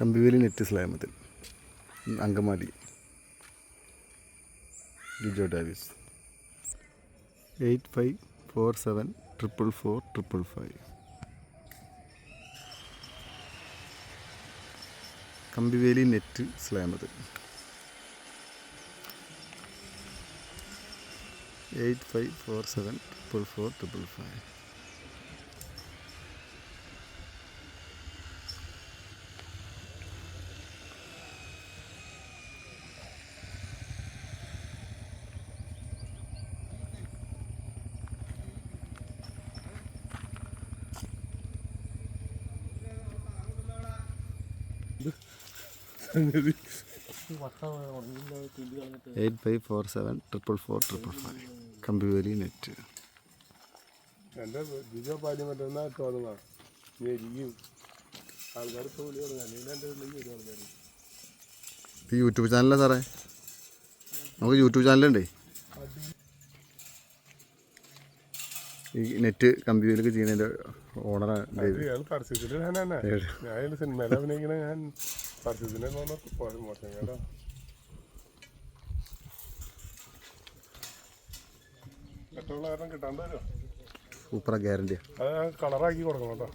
കമ്പിവേലി net സ്ലാമത്തിൽ. Angamaly. Lijo Davis. Eight five four seven triple four triple five. കമ്പിവേലി net സ്ലാമത്തിൽ. Eight five four seven triple four triple five. Eight five four seven triple four triple five. കമ്പിവേലി net. എന്റെ ജിജോ പാലി മറ്റൊന്നാ തോന്നുക നീ ഇരിക്കും. ആൾക്കാർ ഇപ്പോൾ വിളി ഇത് YouTube ചാനലാ സാറേ? നമുക്ക് യൂട്യൂബ് ചാനലുണ്ടേ? ഈ നെറ്റ് കമ്പ്യൂട്ടറിലേക്ക് ചെയ്യുന്നതിന്റെ ഓണറാണ് ഞാൻ ഞാൻ തന്നെ. ഞാൻ സിനിമയിൽ അഭിനയിക്കണ ഞാൻ പരസ്യത്തിന് മോശം കേട്ടോ. പെട്രോൾ കാരണം കിട്ടാണ്ട് വരുമോ സൂപ്പറാ ഗ്യാരണ്ടിയാണ് അത് കളറാക്കി കൊടുക്കണം കേട്ടോ.